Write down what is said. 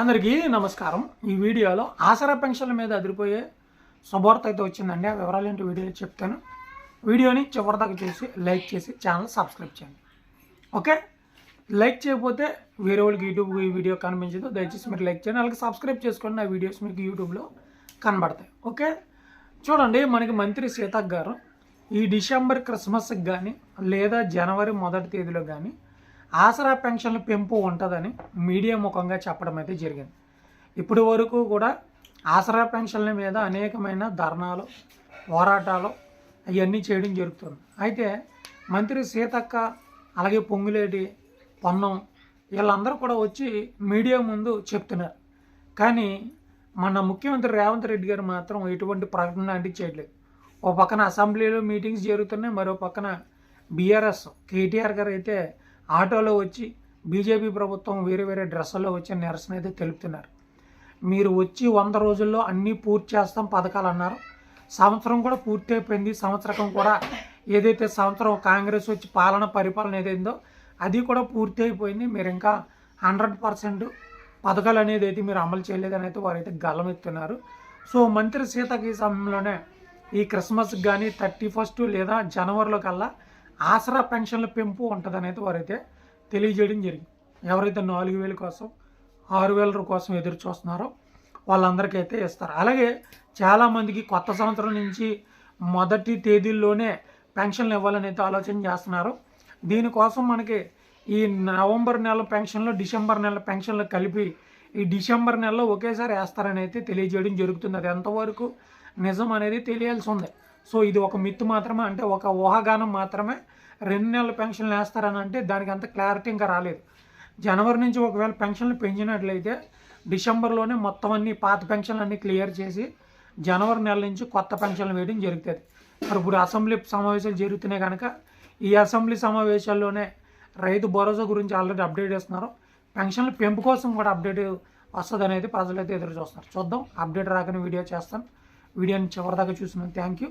అందరికీ నమస్కారం. ఈ వీడియోలో ఆసరా పెన్షన్ల మీద అదిరిపోయే శుభవార్త అయితే వచ్చిందండి. ఆ వివరాలు ఏంటి వీడియోలో చెప్తాను. వీడియోని చివరిదాకా చూసి లైక్ చేసి ఛానల్ సబ్స్క్రైబ్ చేయండి. ఓకే? లైక్ చేయకపోతే వేరే వాళ్ళకి యూట్యూబ్ ఈ వీడియో కనిపించదు. దయచేసి మీరు లైక్ చేయండి. అలాగే సబ్స్క్రైబ్ చేసుకోండి. నా వీడియోస్ మీకు యూట్యూబ్లో కనబడతాయి. ఓకే? చూడండి మనకి మంత్రి సీతక్ గారు ఈ డిసెంబర్ క్రిస్మస్కి కానీ లేదా జనవరి మొదటి తేదీలో కానీ ఆసరా పెన్షన్ల పెంపు ఉంటుందని మీడియా ముఖంగా చెప్పడం అయితే జరిగింది. ఇప్పటి వరకు కూడా ఆసరా పెన్షన్ల మీద అనేకమైన ధర్నాలు పోరాటాలు అవన్నీ చేయడం జరుగుతుంది. అయితే మంత్రి సీతక్క అలాగే పొంగులేటి పొన్నం వీళ్ళందరూ కూడా వచ్చి మీడియా ముందు చెప్తున్నారు. కానీ మన ముఖ్యమంత్రి రేవంత్ రెడ్డి గారు మాత్రం ఎటువంటి ప్రకటన లాంటివి చేయట్లేదు. ఓ పక్కన అసెంబ్లీలో మీటింగ్స్ జరుగుతున్నాయి మరో పక్కన బీఆర్ఎస్ కేటీఆర్ గారు అయితే ఆటోలో వచ్చి బీజేపీ ప్రభుత్వం వేరే వేరే డ్రెస్సుల్లో వచ్చి నిరసన అయితే తెలుపుతున్నారు. మీరు వచ్చి వంద రోజుల్లో అన్నీ పూర్తి చేస్తాం పథకాలు అన్నారు. సంవత్సరం కూడా పూర్తి అయిపోయింది. సంవత్సరం కూడా ఏదైతే సంవత్సరం కాంగ్రెస్ వచ్చి పాలన పరిపాలన ఏదైందో అది కూడా పూర్తి అయిపోయింది. మీరు ఇంకా హండ్రెడ్ పర్సెంట్ పథకాలు అనేది అయితే మీరు అమలు చేయలేదని అయితే వారైతే గల్లమెత్తున్నారు సో మంత్రి సీతకి సమయంలోనే ఈ క్రిస్మస్కి కానీ థర్టీ ఫస్ట్ లేదా జనవరిలో కల్లా ఆసరా పెన్షన్ల పెంపు ఉంటుందని వారైతే తెలియజేయడం జరిగింది. ఎవరైతే నాలుగు వేల కోసం ఆరు వేల కోసం ఎదురు చూస్తున్నారో వాళ్ళందరికీ అయితే ఇస్తారు. అలాగే చాలామందికి కొత్త సంవత్సరం నుంచి మొదటి తేదీల్లోనే పెన్షన్లు ఇవ్వాలని అయితే ఆలోచన చేస్తున్నారు. దీనికోసం మనకి ఈ నవంబర్ నెల పెన్షన్లు డిసెంబర్ నెల పెన్షన్లు కలిపి ఈ డిసెంబర్ నెలలో ఒకేసారి వేస్తారని అయితే తెలియజేయడం జరుగుతుంది. అది ఎంతవరకు నిజం అనేది తెలియాల్సి ఉంది. సో ఇది ఒక మిత్తు మాత్రమే అంటే ఒక ఊహాగానం మాత్రమే. రెండు నెలల పెన్షన్లు వేస్తారని అంటే దానికి అంత క్లారిటీ ఇంకా రాలేదు. జనవరి నుంచి ఒకవేళ పెన్షన్లు పెంచినట్లయితే డిసెంబర్లోనే మొత్తం అన్ని పాత పెన్షన్లు అన్నీ క్లియర్ చేసి జనవరి నెల నుంచి కొత్త పెన్షన్లు వేయడం జరుగుతుంది. మరి ఇప్పుడు అసెంబ్లీ సమావేశాలు జరుగుతున్నాయి కనుక ఈ అసెంబ్లీ సమావేశాల్లోనే రైతు భరోసా గురించి ఆల్రెడీ అప్డేట్ చేస్తున్నారు. పెన్షన్ల పెంపు కోసం కూడా అప్డేట్ వస్తుంది అనేది ప్రజలైతే ఎదురు చూస్తున్నారు. చూద్దాం అప్డేట్ రాకనే వీడియో చేస్తాను. వీడియోని చివరిదాకా చూసినాను థ్యాంక్ యూ.